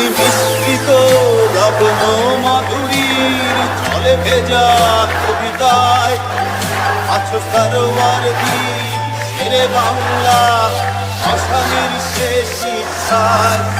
তুমি মিশ্রিত লগ্ন মাধুরীর জলে ভেজা কবিতায় আছো সারোয়ার দি বাংলা আসামের শেষ শিক্ষায়